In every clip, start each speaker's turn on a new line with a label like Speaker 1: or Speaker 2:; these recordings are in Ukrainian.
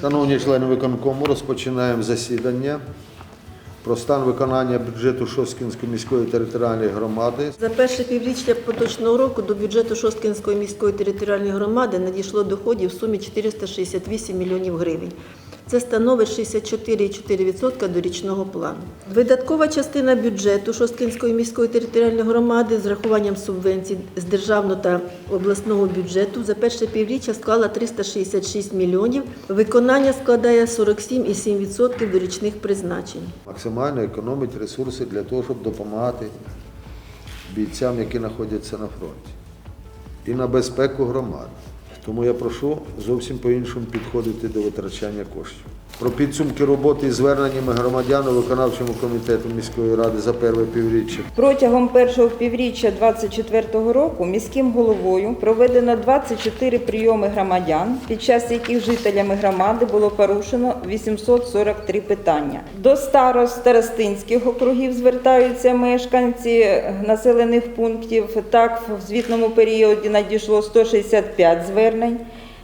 Speaker 1: Шановні члени виконкому, розпочинаємо засідання про стан виконання бюджету Шосткінської міської територіальної громади.
Speaker 2: За перше півріччя поточного року до бюджету Шосткінської міської територіальної громади надійшло доходів в сумі 468 мільйонів гривень. Це становить 64,4% до річного плану. Видаткова частина бюджету Шосткинської міської територіальної громади з рахуванням субвенцій з державного та обласного бюджету за перше півріччя склала 366 мільйонів. Виконання складає 47,7% до річних призначень.
Speaker 1: Максимально економить ресурси для того, щоб допомагати бійцям, які знаходяться на фронті, і на безпеку громади. Тому я прошу зовсім по-іншому підходити до витрачання коштів. Про підсумки роботи і зверненнями громадян у виконавчому комітету міської ради за перше півріччя.
Speaker 3: Протягом першого півріччя 2024 року міським головою проведено 24 прийоми громадян, під час яких жителями громади було порушено 843 питання. До старост старостинських округів звертаються мешканці населених пунктів. Так, в звітному періоді надійшло 165 звернень.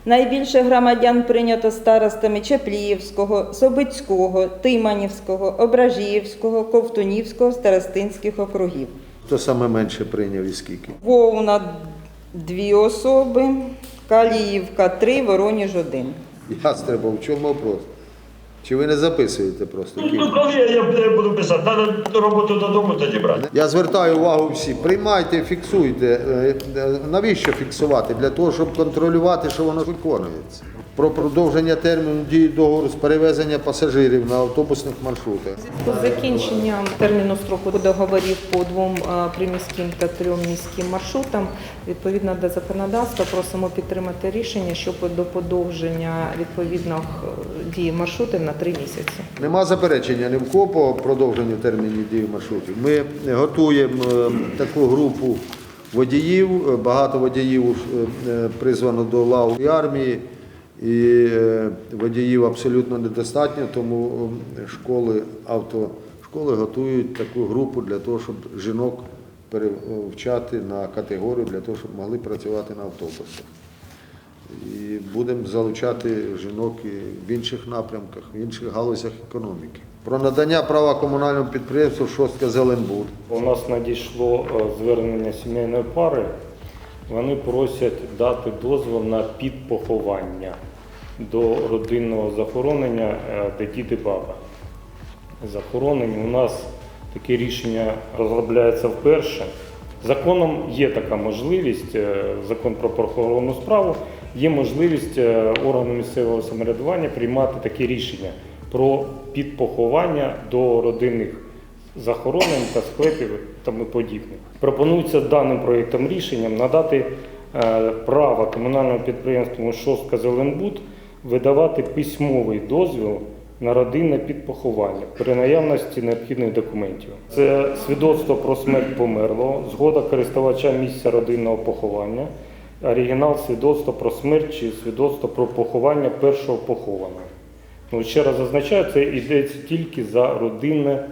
Speaker 3: Найбільше громадян прийнято старостами Чепліївського, Собицького, Тиманівського, Ображіївського, Ковтунівського старостинських округів.
Speaker 1: Хто саме менше прийняв і скільки?
Speaker 3: Вовна дві особи, Каліївка три, Вороніж один.
Speaker 1: Ястребов, в чому вопрос? Чи ви не записуєте просто?
Speaker 4: Ну, коли я, я буду писати, треба роботу додому тоді брати.
Speaker 1: Я звертаю увагу всі, приймайте, фіксуйте. Е, е, Навіщо фіксувати? Для того, щоб контролювати, що воно виконується. Про продовження терміну дії договору з перевезення пасажирів на автобусних маршрутах.
Speaker 5: З закінченням терміну строку договорів по двом е, приміським та трьом міським маршрутам, відповідно до законодавства, просимо підтримати рішення щодо подовження відповідно е, дії маршрутів на три місяці.
Speaker 1: Нема заперечення ні в кого по продовженню термінів дії маршрутів. Ми готуємо е, таку групу водіїв. Багато водіїв призвано до лав і армії, і е, водіїв абсолютно недостатньо, тому е, школи, автошколи готують таку групу для того, щоб жінок перевчати на категорію, для того, щоб могли працювати на автобусах. І будемо залучати жінок і в інших напрямках, в інших галузях економіки. Про надання права комунальному підприємству Шостка Зеленбуд.
Speaker 6: У нас надійшло е, звернення сімейної пари. Вони просять дати дозвіл на підпоховання до родинного захоронення, е, де діти баба. Захоронені у нас таке рішення розробляється вперше. Законом є така можливість, е, закон про похоронну справу, є можливість е, органу місцевого самоврядування приймати такі рішення про підпоховання до родинних захоронень та склепів тому подібне. Пропонується даним проєктом рішенням надати е, право комунальному підприємству Шостка Зеленбуд видавати письмовий дозвіл на родинне підпоховання при наявності необхідних документів. Це свідоцтво про смерть померлого, згода користувача місця родинного поховання, оригінал свідоцтва про смерть чи свідоцтво про поховання першого похованого. Ну, ще раз зазначаю, це йдеться тільки за родинне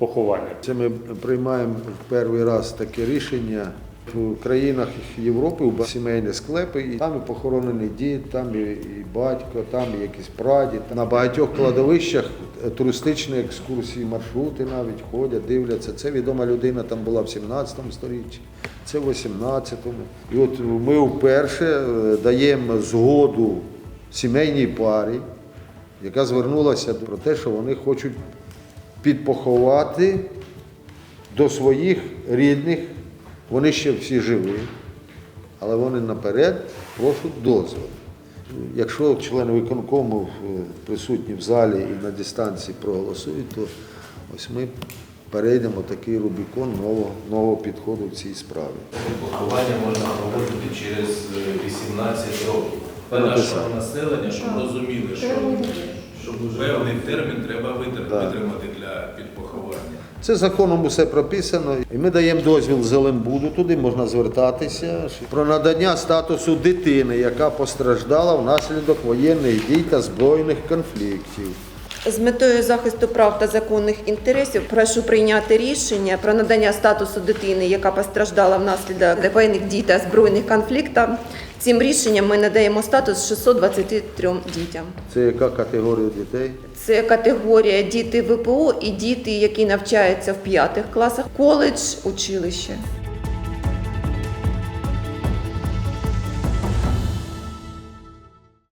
Speaker 6: поховання.
Speaker 1: Це ми приймаємо в перший раз таке рішення в країнах Європи, у сімейні склепи, і там і похоронений дід, там і, батько, там і якийсь прадід. На багатьох кладовищах туристичні екскурсії, маршрути навіть ходять, дивляться. Це відома людина там була в 17 сторіччі, це в 18-му. І от ми вперше е, даємо згоду сімейній парі, яка звернулася про те, що вони хочуть підпоховати до своїх рідних. Вони ще всі живі, але вони наперед просять дозвіл. Якщо члени виконкому е, присутні в залі і на дистанції проголосують, то ось ми перейдемо такий Рубікон нового, нового підходу в цій справі.
Speaker 7: Поховання можна проводити через е, 18 років. Для нашого населення, щоб розуміли, що певний термін треба витримати.
Speaker 1: Це законом усе прописано. І ми даємо дозвіл Зеленбуду, туди можна звертатися про надання статусу дитини, яка постраждала внаслідок воєнних дій та збройних конфліктів.
Speaker 8: З метою захисту прав та законних інтересів прошу прийняти рішення про надання статусу дитини, яка постраждала внаслідок воєнних дій та збройних конфліктів. Цим рішенням ми надаємо статус 623 дітям.
Speaker 1: Це яка категорія дітей?
Speaker 8: Це категорія діти ВПО і діти, які навчаються в п'ятих класах, коледж, училище.